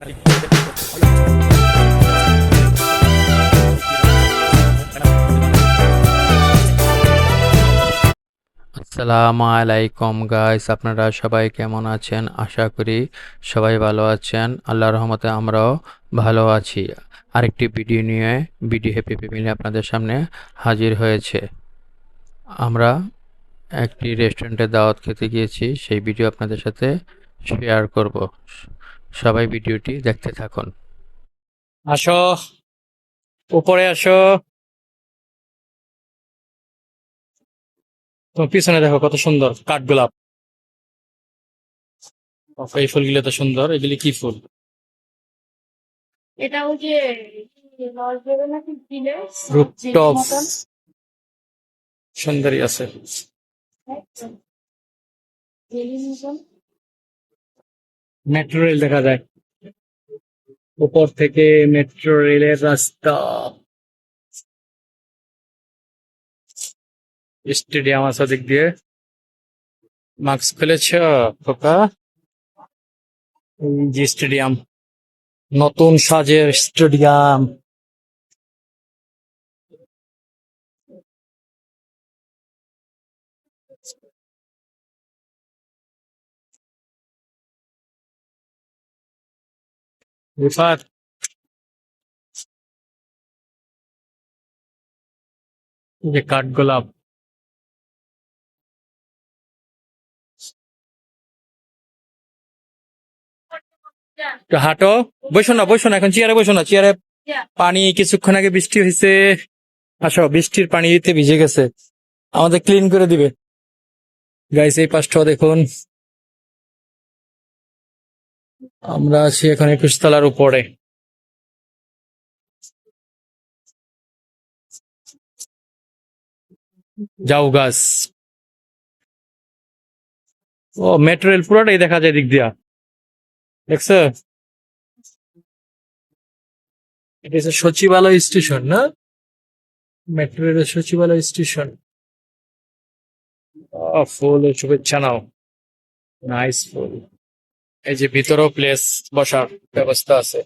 আসসালামু আলাইকুম গাইস আপনারা সবাই কেমন আছেন? আশা করি সবাই ভালো আছেন। আল্লাহর রহমতে আমরাও ভালো আছি। আরেকটি ভিডিও নিয়ে ভিডিও হ্যাপি ফ্যামিলি আপনাদের সামনে হাজির হয়েছে। আমরা একটি রেস্টুরেন্টে দাওয়াত খেতে গিয়েছি, সেই ভিডিও আপনাদের সাথে শেয়ার করব। সবাই ভিডিওটি দেখতে থাকুন। আসো। উপরে আসো। তোমার পিছনে দেখো কত সুন্দর কাঠগোলাপ। ওফ, এই ফুলগুলো তো সুন্দর এগুলি কি ফুল? এটা ওই যে রুপটপ সুন্দরী আছে। মেট্রো রেল দেখা যায়। উপর থেকে মেট্রো রেলের রাস্তা। স্টেডিয়াম আছে দিক দিয়ে। মাস্ক খুলেছ খোকা। যে স্টেডিয়াম, নতুন সাজের স্টেডিয়াম। রিফাত যে হাঁটো। বসো না বসো না, এখন চেয়ারে বসো না, চেয়ারে পানি কিছুক্ষণ আগে বৃষ্টি হয়েছে আসো, বৃষ্টির পানিতে ভিজে গেছে। আমাদের ক্লিন করে দিবে। গাইস এই পাশটাও দেখুন। আমরা আছি এখন একুশ তলার উপরে। যাও গাছ। ও মেট্রো রেল পুরোটাই দেখা যায় দিক দিয়া। দেখছ? এটা সচিবালয় স্টেশন, না? মেট্রো রেলের সচিবালয় স্টেশন। ফুল, শুভেচ্ছা নাও। নাইস ফুল। এই যে ভিতরেও প্লেস বসার ব্যবস্থা আছে।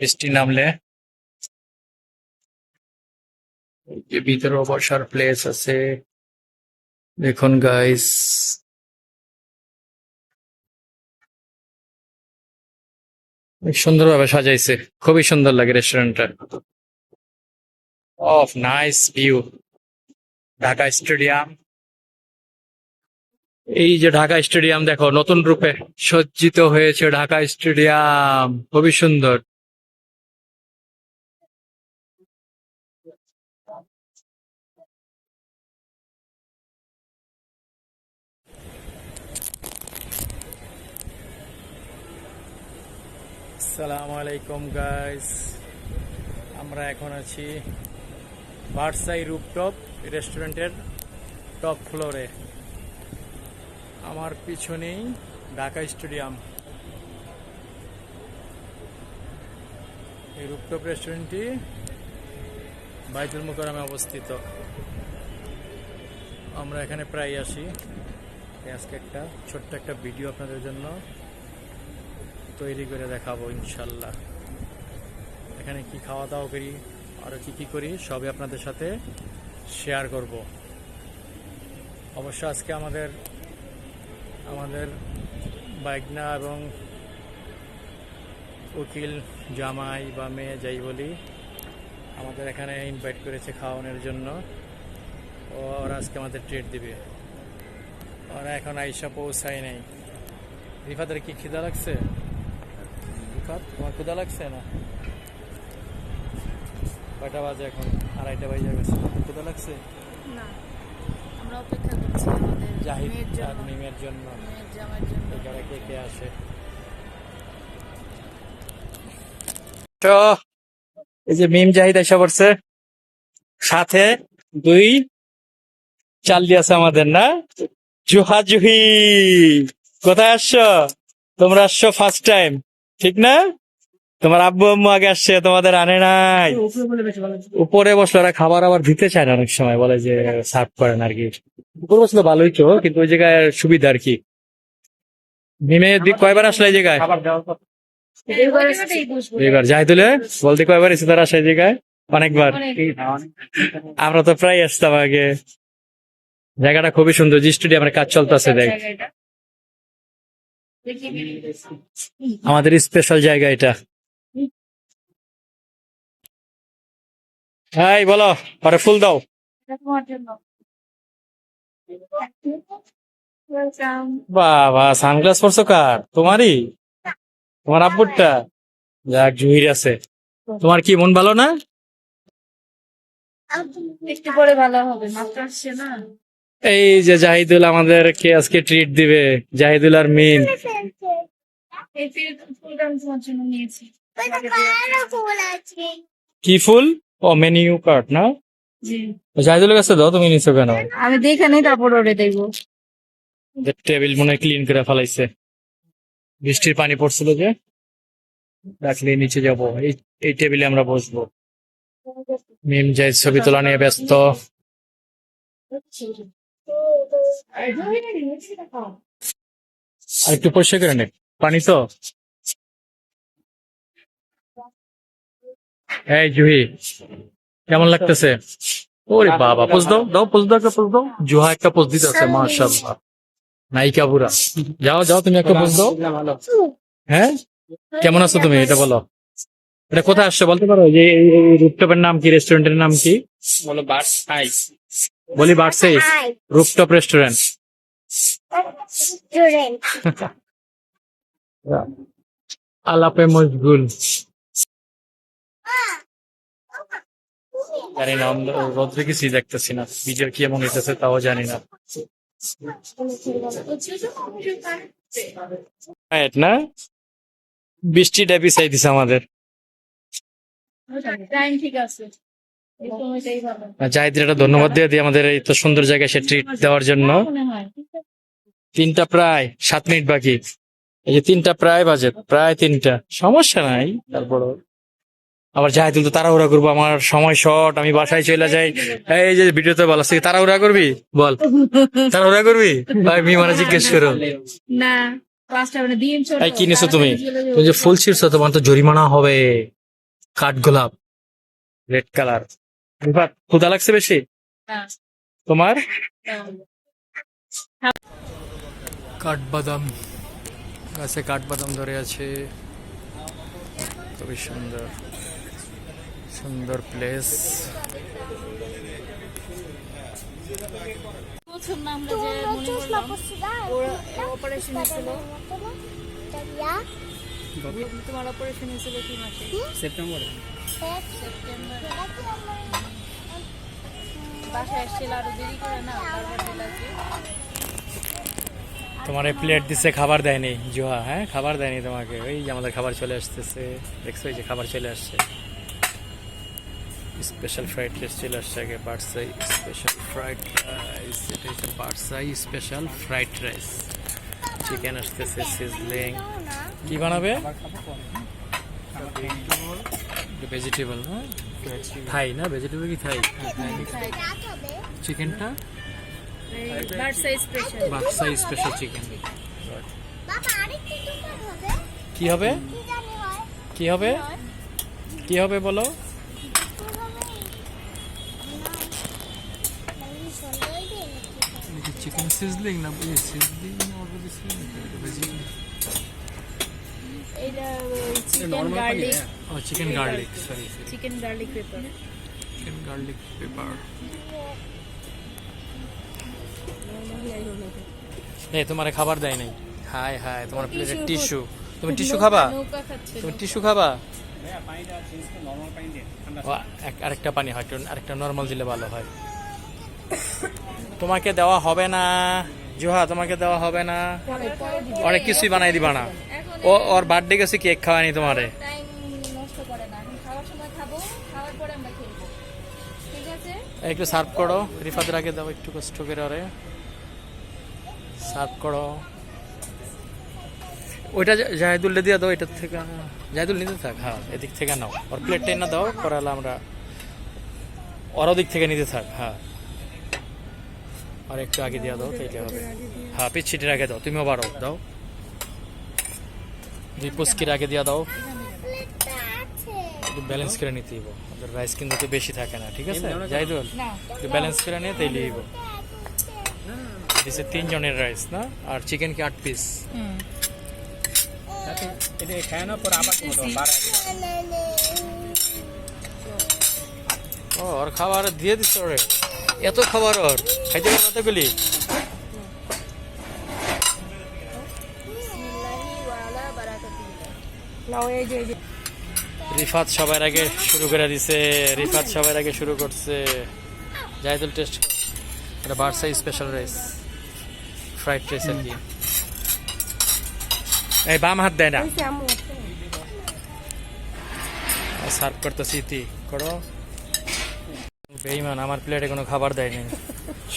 বৃষ্টি নামলে ভিতরেও বসার প্লেস আছে। দেখুন গাইস সুন্দরভাবে সাজাইছে। খুবই সুন্দর লাগে রেস্টুরেন্টটা of nice view Dhaka stadium. এই যে ঢাকা স্টেডিয়াম, দেখো, নতুন রূপে সজ্জিত হয়েছে ঢাকা স্টেডিয়াম। খুবই সুন্দর। আসসালামু আলাইকুম গাইস আমরা এখন আছি বার্সাই রুপটপ রেস্টুরেন্টের টপ ফ্লোরে। আমার পিছনেই ঢাকা স্টেডিয়াম। এই রুপটপ রেস্টুরেন্টটি বাইতুল মোকারমে অবস্থিত। আমরা এখানে প্রায় আসি। আজকে একটা ছোট্ট একটা ভিডিও আপনাদের জন্য তৈরি করে দেখাবো ইনশাল্লাহ। এখানে কি খাওয়া দাওয়া করি আরও কি কি করি, সবই আপনাদের সাথে শেয়ার করব। অবশ্য আজকে আমাদের আমাদের বাইকনা এবং উকিল, জামাই বা মেয়ে, যাই বলি, আমাদের এখানে ইনভাইট করেছে খাওয়ানোর জন্য। ওরা আজকে আমাদের ট্রিট দিবে। ওরা এখন আইসা পৌঁছায় নাই। রিফাদের কি খিদা লাগছে? রিফাত, তোমার ক্ষুদা লাগছে না? কয়টা বাজে এখন? আড়াইটা বাজে গেছে। ক্ষুদা লাগছে? না। আমরা অপেক্ষা করছি আমাদের জাহিদ আর মিমের জন্য। মেয়ের জামার জন্য। এখানে কে কে আসে এই যে মিম জাহিদ এসে পড়ছে। সাথে দুই চাল্লি আছে আমাদের না? জুহা জুহি কোথায় আসছো? তোমরা আসছো ফার্স্ট টাইম ঠিক না? তোমার আব্বু আম্মু আগে আসছে তোমাদের আনে নাই। উপরে বসলে ওরা খাবার আবার দিতে চায় না অনেক সময় বলে যে সার্ভ করেন আর কি। উপরে বসলে ভালোই তো কিন্তু ওই জায়গায় সুবিধা আর কি। মিমে দি- কয়বার আসলে এই জায়গায়। এবার জাহিদুলে বলতে কয়বার এসে তারা সেই জায়গায়? অনেকবার। আমরা তো প্রায় আসতাম আগে। জায়গাটা খুবই সুন্দর জি স্টেডিয়ামের কাজ চলতেছে দেখ। আমাদের স্পেশাল জায়গা এটা। হাই বলো পরে ফুল দাও। এটা তোমার জন্য। বাবা সানগ্লাস পরছো কার? তোমারই? তোমার আব্বুরটা? যাক জুহির আছে। তোমার কি মন ভালো না? একটু পরে ভালো হবে মাত্র আসছে না। এই যে জাহিদুল আমাদেরকে আজকে ট্রিট দিবে জাহিদুল আর মিন এই কি ফুল? ও মেনিউ কার্ড না? জি। জাহিদুলের কাছে দাও তুমি নিছো কেন? আমি দেখে নেই তারপর ওরে দেখব টেবিল মনে ক্লিন করে ফেলাইছে। বৃষ্টির পানি পড়ছিল যে ডাকলে নিচে যাব। এই এই টেবিলে আমরা বসবো। মিম যাই ছবি তোলা নিয়ে ব্যস্ত। আর একটু পরিষ্কার করে নে। পানি তো? এই জুহি কেমন লাগতেছে? ওরে বাবা পোজ দাও দাও পোজ দাও একটা পোজ দাও। জুহা একটা পোজ দিতে আছে মাশাআল্লাহ। নায়িকা বুড়া। যাও যাও তুমি একটা পোজ দাও। হ্যাঁ? কেমন আছো তুমি? এটা বলো। এটা কোথায় আসছো বলতে পারো? যে এই রুপটপের নাম কি? রেস্টুরেন্টের নাম কি? বলো বার্স আইস বলি বার্সেইস রুপটপ রেস্টুরেন্ট। আলাপে মশগুল। জানি না, আমরা দেখতেছি না ভিডিও কি এমন হইতেছে তাও জানি না। না? বৃষ্টিটা পিছাই দিছে আমাদের। জাহিদের একটা ধন্যবাদ দিয়ে দিই আমাদের এই তো সুন্দর জায়গায় সে ট্রিট দেওয়ার জন্য। তিনটা প্রায়, সাত মিনিট বাকি। এই যে তিনটা প্রায় বাজে, প্রায় তিনটা। সমস্যা নাই তারপর আবার জাহিদুল তো তাড়াহুড়া করব আমার সময় শর্ট আমি বাসায় চলে যাই। এই যে ভিডিওতে বলা তুই তাড়াহুড়া করবি? বল। তাড়াহুড়া করবি? ভাই মিমানে জিজ্ঞেস করো। না মানে দিন ছোট এই কি নিছো তুমি? তুমি যে ফুল ছিড়ছো তোমার তো জরিমানা হবে। কাঠ গোলাপ রেড কালার ক্ষুদা লাগছে বেশি? হ্যাঁ। তোমার? কাঠবাদাম গাছে কাঠবাদাম ধরে আছে। খুবই সুন্দর। অপারেশন হয়েছিল তোমার এই প্লেট দিচ্ছে খাবার দেয়নি। জুহা হ্যাঁ? খাবার দেয়নি তোমাকে। ওই যে আমাদের খাবার চলে আসতেছে। দেখছ যে খাবার চলে আসছে। স্পেশাল ফ্রাইড রাইস চলে আসছে আগে বার্সাই স্পেশাল ফ্রাইড রাইস এটা হচ্ছে বার্সাই স্পেশাল ফ্রাইড রাইস চিকেন আসতেছে সিজলিং কি বানাবে? ভেজিটেবল হ্যাঁ? থাই না? ভেজিটেবল কি থাই চিকেনটা বার্সাই স্পেশাল চিকেন বাবা আরেকটু দোকান হবে? কি হবে কি হবে? কি হবে বলো? চিকেন সিজলিং না সিজলিং না এটা চিকেন গার্লিক ও chicken garlic sorry chicken garlic pepper chicken garlic pepper এই তোমার খাবার দেয় নাই? হাই হাই তোমার প্লেটে টিস্যু তুমি টিস্যু খাবা? তুমি টিস্যু খাবা? আরেকটা পানি হয় আরেকটা নর্মাল দিলে ভালো হয়। তোমাকে দেওয়া হবে না। জোহা, তোমাকে দেওয়া হবে না। অনেক কিছুই বানাই দিবা না। ও, ওর বার্থডে গেছে কেক খাওয়ানি তোমারে। পরে একটু সার্ভ করো। রিফাদের আগে দাও, একটু কষ্ট করে ওরে। সার্ভ করো। ওইটা জাহিদুল্লে দিয়ে দাও, এটার থেকে। জাহিদুল নিতে থাক হ্যাঁ এদিক থেকে নাও। ওর প্লেটটা না দাও, করালে আমরা ওর ওদিক থেকে নিতে থাক হ্যাঁ। আর একটু আগে দিয়ে দাও তাইলে হবে। হ্যাঁ পিচ্ছিটির আগে দাও তুমিও বাড়ো দাও। দুই পুস্কির আগে দিয়ে দাও। একটু ব্যালেন্স করে নিতে হইব। ওদের রাইস কিন্তু তো বেশি থাকে না ঠিক আছে? না। একটু ব্যালেন্স করে নিয়ে তাইলে হইব। দিছে তিন জনের রাইস না? আর চিকেন কি আট পিস হুম। এটা খায় না পরে আবার ও ওর খাবার দিয়ে দিছ ওরে এত খাবার ওর খাইতে যে রিফাত সবার আগে শুরু করে দিছে রিফাত সবার আগে শুরু করছে। জাহিদুল টেস্ট এটা বার্সাই স্পেশাল রাইস ফ্রাইড রাইস আর কি। এই বাম হাত দেয় না। সার্ভ করতেছি ইতি। করো। বেইমান আমার প্লেটে কোনো খাবার দেয়নি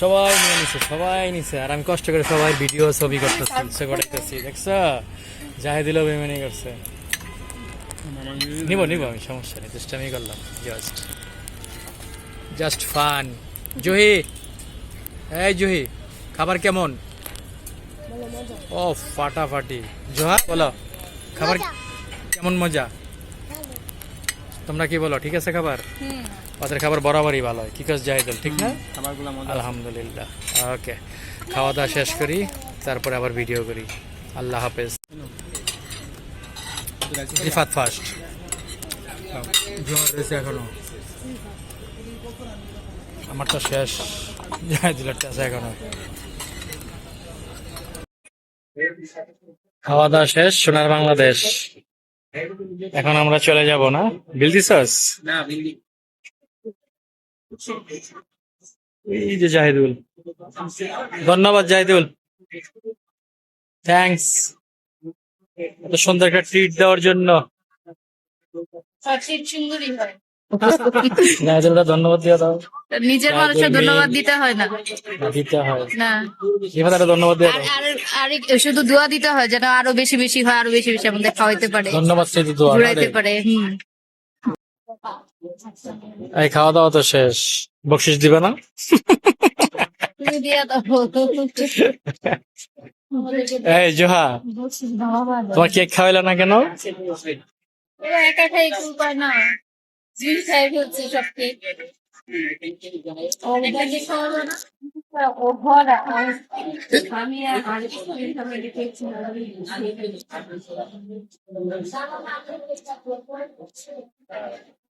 সবাই নিয়ে নিছে সবাই নিছে। আর আমি কষ্ট করে সবাই ভিডিও ছবি করতেছি সে করাইতেছি দেখছ? জাহিদুল বেইমানি করছে। নিব নিব আমি সমস্যা নেই চেষ্টা আমি করলাম জাস্ট জাস্ট ফান জুহি! এই জুহি খাবার কেমন? ও ফাটাফাটি। জোহা বলো খাবার কেমন মজা? তোমরা কি বলো ঠিক আছে খাবার? ওদের খাবার বরাবরই ভালো হয়। কি কাজ জাহিদুল ঠিক না? আলহামদুলিল্লাহ। ওকে খাওয়া দাওয়া শেষ করি তারপরে আবার ভিডিও করি। আল্লাহ হাফেজ। রিফাত ফার্স্ট এখনও। আমার তো শেষ। জাহিদুলেরটা আছে এখনও। খাওয়া দাওয়া শেষ সোনার বাংলাদেশ। এখন আমরা চলে যাব না? বিল দিছস? না বিল্লি এই যে জাহিদুল। ধন্যবাদ জাহিদুল। থ্যাঙ্কস এত সুন্দর একটা ট্রিট দেওয়ার জন্য। জাহিদুলটা ধন্যবাদ দিয়ে দাও। নিজের মানুষের ধন্যবাদ দিতে হয় না। দিতে হয়। না। এবার ধন্যবাদ আর আর শুধু দোয়া দিতে হয় যেন আরও বেশি বেশি হয় আরও বেশি বেশি আমাদের খাওয়াইতে পারে। ধন্যবাদ সেই দোয়া, ঘুরাইতে পারে হুম। এই খাওয়া দাওয়া তো শেষ। বকশিস দিবে না? এই জোহা তোমার কেক খাওয়াইলে না কেন? একা খাই না। খাই ফেলছে সব কেক। আমি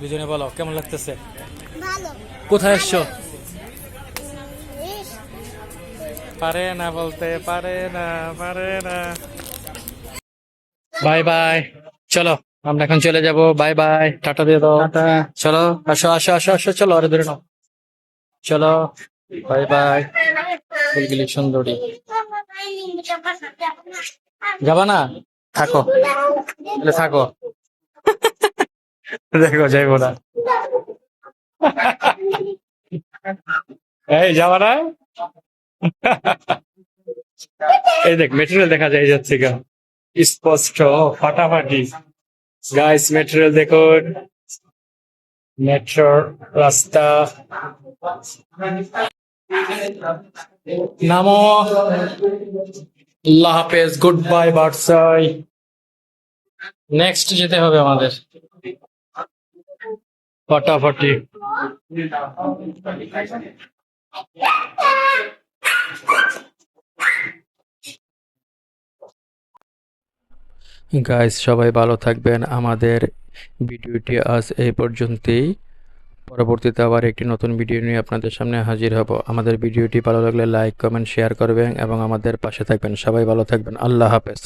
দুজনে বলো কেমন লাগতেছে? কোথায় এসছো পারে না বলতে পারে না পারে না। Bye bye. চলো আমরা এখন চলে যাব। Bye bye. টাটা দিয়ে দাও। চলো আসো আসো আসো আসো চলো আরে ধরে নাও। চলো বাই বাই। ফুলগুলি সুন্দরী। যাবা না? থাকো। তাহলে থাকো। দেখো, যাইবো না। এই, যাবা না? এই দেখ মেটেরিয়াল দেখা যায় যাচ্ছে গা স্পষ্ট, ফাটাফাটি। গাইস মেটেরিয়াল দেখুন মেট্রো রাস্তা। নামো। আল্লাহ হাফেজ গুড বাই বার্সাই নেক্সট যেতে হবে আমাদের। ফাটাফাটি গাইস সবাই ভালো থাকবেন। আমাদের ভিডিওটি আজ এই পর্যন্তই। পরবর্তীতে আবার একটি নতুন ভিডিও নিয়ে আপনাদের সামনে হাজির হব। আমাদের ভিডিওটি ভালো লাগলে লাইক, কমেন্ট, শেয়ার করবেন এবং আমাদের পাশে থাকবেন। সবাই ভালো থাকবেন। আল্লাহ হাফেজ।